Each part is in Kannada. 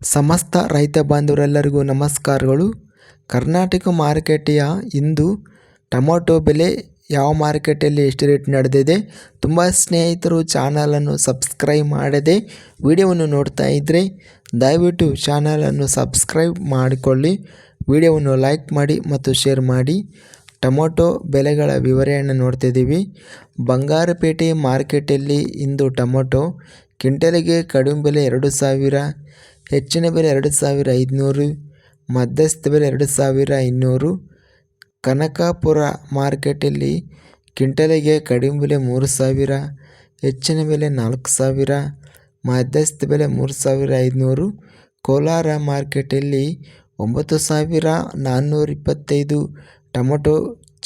ಸಮಸ್ತ ರೈತ ಬಾಂಧವರೆಲ್ಲರಿಗೂ ನಮಸ್ಕಾರಗಳು. ಕರ್ನಾಟಕ ಮಾರುಕಟ್ಟೆಯ ಇಂದು ಟೊಮೊಟೊ ಬೆಲೆ ಯಾವ ಮಾರುಕಟ್ಟೆಯಲ್ಲಿ ಎಷ್ಟು ರೇಟ್ ನಡೆದಿದೆ? ತುಂಬ ಸ್ನೇಹಿತರು ಚಾನಲನ್ನು ಸಬ್ಸ್ಕ್ರೈಬ್ ಮಾಡದೆ ವಿಡಿಯೋವನ್ನು ನೋಡ್ತಾ ಇದ್ದರೆ ದಯವಿಟ್ಟು ಚಾನಲನ್ನು ಸಬ್ಸ್ಕ್ರೈಬ್ ಮಾಡಿಕೊಳ್ಳಿ. ವಿಡಿಯೋವನ್ನು ಲೈಕ್ ಮಾಡಿ ಮತ್ತು ಶೇರ್ ಮಾಡಿ. ಟೊಮೊಟೊ ಬೆಲೆಗಳ ವಿವರಣೆಯನ್ನು ನೋಡ್ತಿದ್ದೀವಿ ಬಂಗಾರಪೇಟೆ ಮಾರ್ಕೆಟಲ್ಲಿ ಇಂದು ಟೊಮೊಟೊ ಕ್ವಿಂಟಲಿಗೆ ಕಡಿಮೆ ಬೆಲೆ ಎರಡು ಸಾವಿರ ಹೆಚ್ಚಿನ ಬೆಲೆ ಎರಡು ಸಾವಿರ ಐದುನೂರು, ಮಧ್ಯಸ್ಥ ಬೆಲೆ ಎರಡು ಸಾವಿರ ಇನ್ನೂರು ಕನಕಪುರ ಮಾರ್ಕೆಟಲ್ಲಿ ಕ್ವಿಂಟಲಿಗೆ ಕಡಿಮೆ ಬೆಲೆ ಮೂರು ಸಾವಿರ, ಹೆಚ್ಚಿನ ಬೆಲೆ ನಾಲ್ಕು ಸಾವಿರ, ಮಧ್ಯಸ್ಥ ಬೆಲೆ ಮೂರು ಸಾವಿರ ಐದುನೂರು. ಕೋಲಾರ ಮಾರ್ಕೆಟಲ್ಲಿ ಒಂಬತ್ತು ಸಾವಿರ ನಾನ್ನೂರ ಇಪ್ಪತ್ತೈದು ಟೊಮೊಟೊ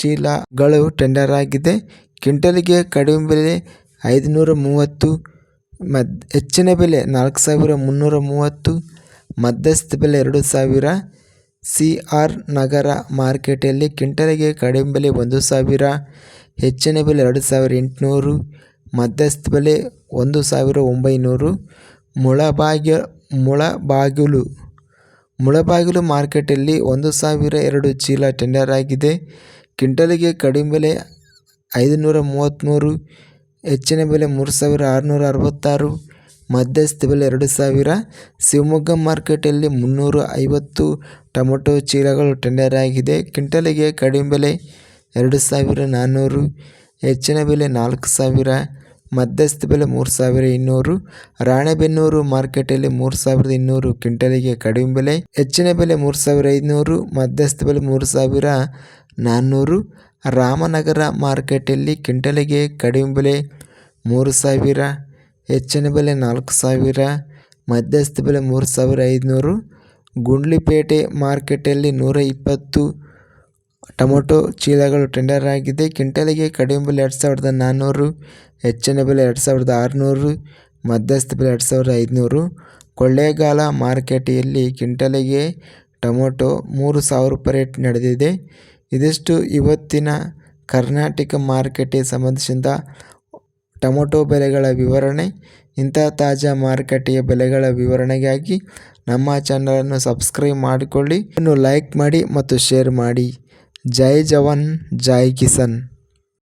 ಚೀಲಗಳು ಟೆಂಡರ್ ಆಗಿದೆ. ಕ್ವಿಂಟಲಿಗೆ ಕಡಿಮೆ ಬೆಲೆ ಐದುನೂರ ಮೂವತ್ತು ಮದ್, ಹೆಚ್ಚಿನ ಬೆಲೆ ನಾಲ್ಕು ಸಾವಿರ ಮುನ್ನೂರ ಮೂವತ್ತು, ಮಧ್ಯಸ್ಥ ಬೆಲೆ ಎರಡು ಸಾವಿರ. ಸಿ ಆರ್ ನಗರ ಮಾರ್ಕೆಟಲ್ಲಿ ಕ್ವಿಂಟಲಿಗೆ ಕಡಿಮೆ ಬೆಲೆ ಒಂದು ಸಾವಿರ, ಹೆಚ್ಚಿನ ಬೆಲೆ ಎರಡು ಸಾವಿರ ಎಂಟುನೂರು, ಮಧ್ಯಸ್ಥ ಬೆಲೆ ಒಂದು ಸಾವಿರ ಒಂಬೈನೂರು. ಮುಳಬಾಗ್ಯ, ಮುಳಬಾಗಿಲು ಮುಳಬಾಗಿಲು ಮಾರ್ಕೆಟಲ್ಲಿ ಒಂದು ಸಾವಿರ ಎರಡು ಚೀಲ ಟೆಂಡರ್ ಆಗಿದೆ. ಕ್ವಿಂಟಲಿಗೆ ಕಡಿಮೆ ಬೆಲೆ ಐದುನೂರ ಮೂವತ್ತ್ಮೂರು ಹೆಚ್ಚಿನ ಬೆಲೆ ಮೂರು ಸಾವಿರ ಆರುನೂರ ಅರವತ್ತಾರು ಮಧ್ಯಸ್ಥ ಬೆಲೆ ಎರಡು ಸಾವಿರ, ಶಿವಮೊಗ್ಗ ಮಾರ್ಕೆಟಲ್ಲಿ ಮುನ್ನೂರ ಐವತ್ತು ಟೊಮೊಟೊ ಚೀಲಗಳು ಟೆಂಡರ್ ಆಗಿದೆ. ಕ್ವಿಂಟಲಿಗೆ ಕಡಿಮೆ ಬೆಲೆ ಎರಡು ಸಾವಿರ ನಾನ್ನೂರು, ಹೆಚ್ಚಿನ ಬೆಲೆ ನಾಲ್ಕು ಸಾವಿರ, ಮಧ್ಯಸ್ಥ ಬೆಲೆ ಮೂರು ಸಾವಿರ ಇನ್ನೂರು, ರಾಣೆಬೆನ್ನೂರು ಮಾರ್ಕೆಟಲ್ಲಿ ಮೂರು ಸಾವಿರದ ಇನ್ನೂರು, ಕ್ವಿಂಟಲಿಗೆ ಕಡಿಮೆ ಬೆಲೆ ಹೆಚ್ಚಿನ ಬೆಲೆ ಮೂರು ಸಾವಿರ ಐದುನೂರು, ಮಧ್ಯಸ್ಥ ಬೆಲೆ ಮೂರು ಸಾವಿರ ನಾನ್ನೂರು ರಾಮನಗರ ಮಾರ್ಕೆಟಲ್ಲಿ ಕ್ವಿಂಟಲಿಗೆ ಕಡಿಮೆ ಬೆಲೆ ಮೂರು ಸಾವಿರ, ಹೆಚ್ಚಿನ ಬೆಲೆ ನಾಲ್ಕು ಸಾವಿರ, ಮಧ್ಯಸ್ಥ ಬೆಲೆ ಮೂರು ಸಾವಿರ ಐದುನೂರು ಗುಂಡ್ಲಿಪೇಟೆ ಮಾರ್ಕೆಟಲ್ಲಿ ನೂರ ಇಪ್ಪತ್ತು ಟೊಮೊಟೊ ಚೀಲಗಳು ಟೆಂಡರ್ ಆಗಿದೆ. ಕ್ವಿಂಟಲಿಗೆ ಕಡಿಮೆ ಬೆಲೆ ಎರಡು ಸಾವಿರದ ನಾನ್ನೂರು, ಹೆಚ್ಚಿನ ಬೆಲೆ ಎರಡು ಸಾವಿರದ ಆರುನೂರು, ಮಧ್ಯಸ್ಥ ಬೆಲೆ ಎರಡು ಸಾವಿರದ ಐದುನೂರು ಕೊಳ್ಳೇಗಾಲ ಮಾರ್ಕೆಟೆಯಲ್ಲಿ ಕ್ವಿಂಟಲಿಗೆ ಟೊಮೊಟೊ ಮೂರು ಸಾವಿರ ರೂಪಾಯಿ ರೇಟ್ ನಡೆದಿದೆ. ಇದಿಷ್ಟು ಇವತ್ತಿನ ಕರ್ನಾಟಕ ಮಾರ್ಕೆಟಿಗೆ ಸಂಬಂಧಿಸಿದ ಟೊಮೊಟೊ ಬೆಲೆಗಳ ವಿವರಣೆ, ಇಂಥ ತಾಜಾ ಮಾರುಕಟ್ಟೆಯ ಬೆಲೆಗಳ ವಿವರಣೆಗಾಗಿ ನಮ್ಮ ಚಾನಲನ್ನು ಸಬ್ಸ್ಕ್ರೈಬ್ ಮಾಡಿಕೊಳ್ಳಿ. ಇನ್ನು ಲೈಕ್ ಮಾಡಿ ಮತ್ತು ಶೇರ್ ಮಾಡಿ. ಜೈ ಜವಾನ್, ಜೈ ಕಿಸನ್.